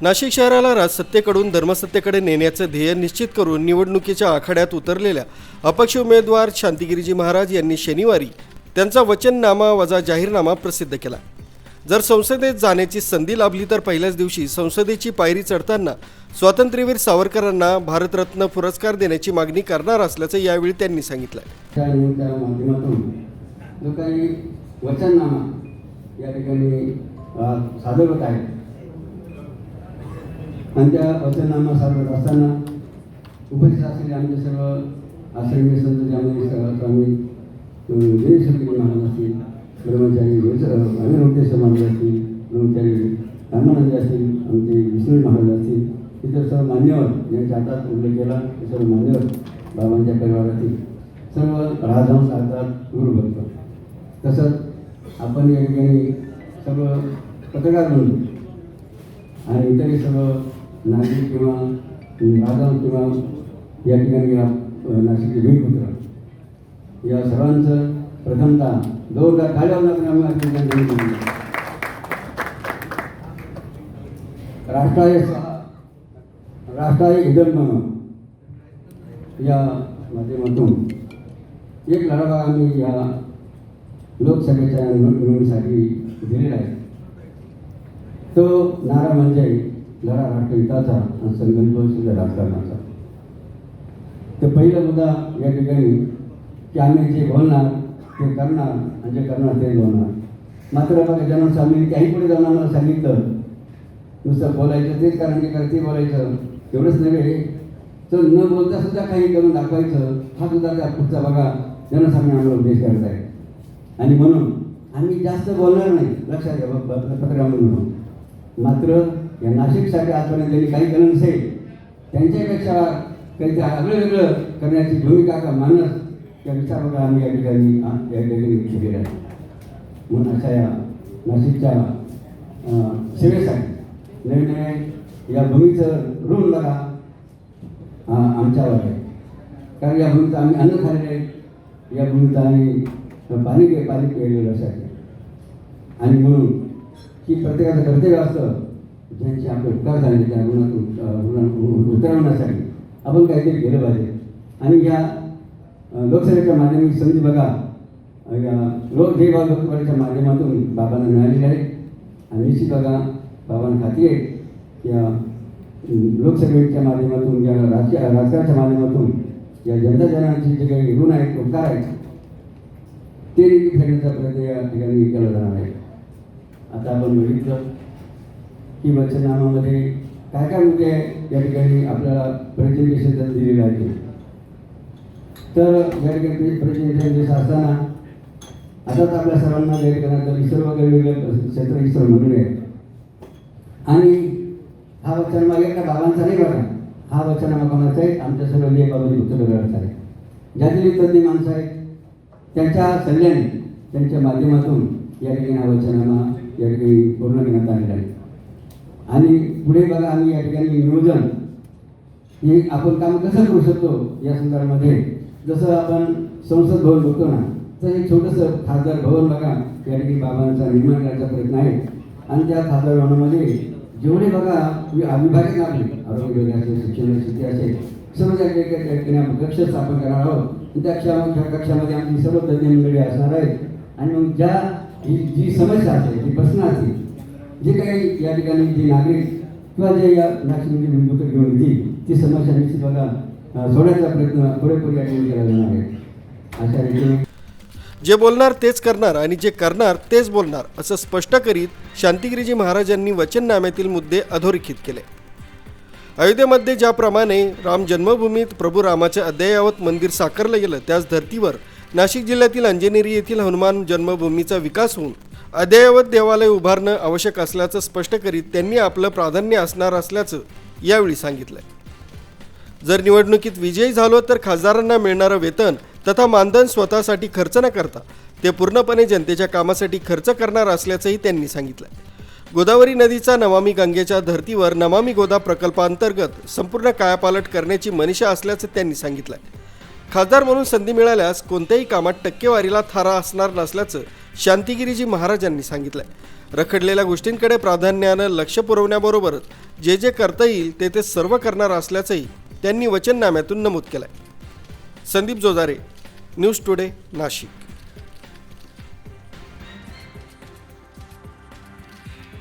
नाशिक शहराला राजसत्तेकडून धर्मसत्तेकडे नेण्याचं ध्येय निश्चित करून निवडणुकीच्या आखाड्यात उतरलेल्या अपक्ष उमेदवार शांतिगिरीजी महाराज यांनी शनिवारी त्यांचा वचननामा वजा जाहीरनामा प्रसिद्ध केला. जर संसदेत जाण्याची संधी लाभली तर पहिल्याच दिवशी संसदेची पायरी चढताना स्वातंत्र्यवीर सावरकरांना भारतरत्न पुरस्कार देण्याची मागणी करणार असल्याचं यावेळी त्यांनी सांगितलं. जो काही वचननामा या ठिकाणी सादर होत आहे आणि त्या वचननामा सादर असताना उपस्थित असलेले आमचे सर्व आश्रमी संत ज्यामध्ये स्वामी दिनेश्वरी महाराज असतील ब्रह्मचारी अनिरुद्धेश्वर महाराज असतील ब्रह्मचारी रामानंद असतील आमचे विष्णू महाराज असतील इतर सर्व मान्यवर यांच्या हातात उल्लेख केला ते सर्व मान्यवर बाबांच्या परिवारातील सर्व राजहंस अर्थात गुरुभक्त. तसंच आपण या ठिकाणी सर्व पत्रकार म्हणून आणि इतरही सर्व नाशिक किंवा राजा किंवा या ठिकाणी या नाशिकचे भूमिपुत्र या सर्वांचं प्रथमतः जोरदार टाळ्या राष्ट्राय राष्ट्राय इदम या माध्यमातून एक लढावा आम्ही या लोकसभेच्या निवडणुकीसाठी दिलेला आहे. तो नारा म्हणजे लढा राष्ट्रहिताचा आणि संकल्पशील राजकारणाचा तर पहिला मुद्दा या ठिकाणी की आम्ही जे बोलणार ते करणार आणि जे करणार ते बोलणार मात्र बघा जनस्वामीने काही पुढे जाऊन आम्हाला सांगितलं नुसतं बोलायचं तेच कारण ते करते बोलायचं एवढंच नव्हे तर न बोलता सुद्धा काही करून दाखवायचं हा सुद्धा त्या पुढचा बघा जनसामान्य आम्हाला उद्देश करत आहे आणि म्हणून आम्ही जास्त बोलणार नाही लक्षात घ्या पत्रकार म्हणून मात्र या नाशिकसाठी आजपर्यंत त्यांनी काही केलं नसेल. त्यांच्यापेक्षा काहीतरी आगळं वेगळं करण्याची भूमिका का मानस त्या विचार आम्ही या ठिकाणी या ठिकाणी केलेला आहे. म्हणून अशा या नाशिकच्या सेवेसाठी नवीन नवीन या भूमीचं ऋण बघा. आमच्यावर आहे कारण या भूमीचं आम्ही अन्न खाल्ले आहे. या भूमीचं आम्ही पाणी पाणी पाणी असं आहे. आणि म्हणून की प्रत्येकाचं कर्तव्य असतं ज्यांचे आपले उपकार झाले त्या गुणात उतरवण्यासाठी आपण काहीतरी केलं पाहिजे. आणि या लोकसभेच्या माध्यमिक संधी बघा या लोक देवा लोकसभेच्या माध्यमातून बाबांना मिळालेली आहे. आणि निश्चित बघा बाबांना खात्री आहे की या लोकसभेच्या माध्यमातून या राजकीय राजकारणाच्या माध्यमातून या जनता जनांचे जे काही ऋण आहेत उपकार आहेत ते देखील फेडण्याचा प्रयत्न या ठिकाणी केला जाणार आहे. आता आपण बघितलं की वचनामामध्ये काय काय मुद्दे या ठिकाणी आपल्याला प्रेझेंटेशन दिलेले आहे तर या ठिकाणी प्रेझेंटेशन देश असताना आता तर आपल्या सर्वांना या ठिकाणी ईश्वर वगैरे वेगवेगळे क्षेत्र ईश्वर मंडळी आहेत. आणि हा वचनमा एका बाबांचा नाही बघा. हा वचनामा कोणाचा आहे? आमच्या सर्व लेख बाबांनी पुत्र वेगळाचा आहे. ज्यातील तज्ञ माणसं आहेत त्यांच्या सल्ल्याने त्यांच्या माध्यमातून या ठिकाणी हा वचनामा या ठिकाणी पूर्ण करण्यात आलेला आहे. आणि पुढे बघा आम्ही या ठिकाणी नियोजन. हे आपण काम कसं करू शकतो या संदर्भामध्ये? जसं आपण संसद भवन बघतो ना तर हे छोटंसं खासदार भवन बघा. या ठिकाणी बाबांचा निर्माण करायचा प्रयत्न आहे. आणि त्या खासदार भवनामध्ये जेवढे बघा वि- विभाग आपले आरोग्य विभाग असेल शिक्षण स्थिती असेल सर्व त्या ठिकाणी आपण कक्ष स्थापन करणार आहोत त्या कक्षा कक्षामध्ये आमची सर्व तज्ञ मंडळी असणार आहेत. आणि मग ज्या ही जी समस्या असेल जी प्रश्न असेल जे काही या ठिकाणी जे नागरिक किंवा जे या नाशिकमध्ये विमुक्त घेऊन येतील ती समस्या निश्चित बघा सोडायचा प्रयत्न पुरेपूर या ठिकाणी केला जाणार आहे. अशा रीतीने जे बोलणार तेच करणार आणि जे करणार तेच बोलणार असं स्पष्ट करीत शांतिगिरीजी महाराजांनी वचननाम्यातील मुद्दे अधोरेखित केले. अयोध्येमध्ये ज्याप्रमाणे राम जन्मभूमीत प्रभू रामाचे अद्ययावत मंदिर साकारलं गेलं त्याच धर्तीवर नाशिक जिल्ह्यातील अंजनेरी येथील हनुमान जन्मभूमीचा विकास होऊन अद्ययावत देवालय उभारणं आवश्यक असल्याचं स्पष्ट करीत त्यांनी आपलं प्राधान्य असणार असल्याचं यावेळी सांगितलंय. जर निवडणुकीत विजयी झालो तर खासदारांना मिळणारं वेतन तथा मानधन स्वतःसाठी खर्च न करता ते पूर्णपणे जनतेच्या कामासाठी खर्च करणार असल्याचंही त्यांनी सांगितलं गोदावरी नदीचा नमामी गंगेच्या धर्तीवर नमामी गोदा प्रकल्पांतर्गत संपूर्ण कायापालट करण्याची मनिषा असल्याचं त्यांनी सांगितलं खासदार म्हणून संधी मिळाल्यास कोणत्याही कामात टक्केवारीला थारा असणार नसल्याचं शांतिगिरीजी महाराजांनी सांगितलंय. रखडलेल्या गोष्टींकडे प्राधान्यानं लक्ष पुरवण्याबरोबरच जे जे करता येईल ते ते सर्व करणार असल्याचंही त्यांनी वचननाम्यातून नमूद केलंय. Sandeep Jojare news today Nashik.